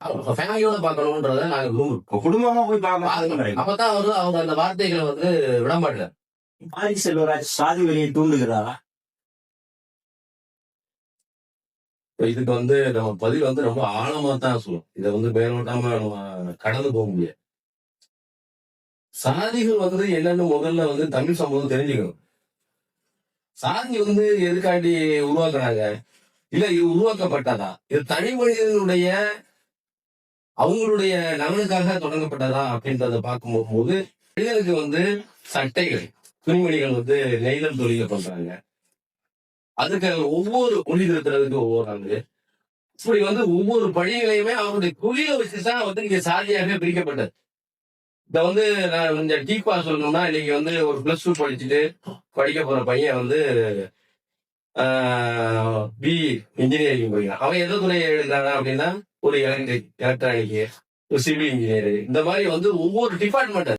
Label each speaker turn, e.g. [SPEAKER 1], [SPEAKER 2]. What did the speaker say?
[SPEAKER 1] ஃபேமிலியோட பார்க்கணுன்றத நாங்க விரும்புறோம்.
[SPEAKER 2] குடும்பமா போய் பார்க்கலாம்
[SPEAKER 1] அப்பதான் வந்து அவங்க அந்த வார்த்தைகளை வந்து விட மாட்டார்
[SPEAKER 2] ஆதி செல்வராஜ் சாதி வழியை தூண்டுகிறாரா?
[SPEAKER 1] இதுக்கு வந்து நம்ம பதில் வந்து ரொம்ப ஆழமா தான் சொல்லும். இதை வந்து மேலோட்டாம நம்ம கடந்து போக முடியாது. சாதிகள் வந்து என்னன்னு முதல்ல வந்து தமிழ் சமூகம் தெரிஞ்சுக்கணும். சாதி வந்து எதுக்காண்டி உருவாக்குறாங்க? இல்ல இது உருவாக்கப்பட்டதா? இது தனி மனிதனுடைய அவங்களுடைய நலனுக்காக தொடங்கப்பட்டதா அப்படின்றத பார்க்கும்போது பெண்களுக்கு வந்து சட்டைகள் துணிமணிகள் வந்து நெய்தல் தொழில பண்றாங்க. அதுக்கு ஒவ்வொரு ஒளி திருத்துறதுக்கு ஒவ்வொரு ஆண்டு இப்படி வந்து ஒவ்வொரு பணிகளையுமே அவருடைய தொழிலை வச்சுதான் வந்து இங்க சாதியாக பிரிக்கப்பட்டது இத வந்து நான் கொஞ்சம் டீப்பா சொல்லணும்னா இன்னைக்கு வந்து ஒரு பிளஸ் டூ படிச்சுட்டு படிக்க போற பையன் வந்து பி இன்ஜினியரிங் படிக்கிறான் அவன் எந்த துறையை எடுக்கிறான் அப்படின்னா ஒரு எலக்ட்ரிக் எலக்ட்ரானிக் ஒரு சிவில் இன்ஜினியர் இந்த மாதிரி வந்து ஒவ்வொரு டிபார்ட்மெண்ட்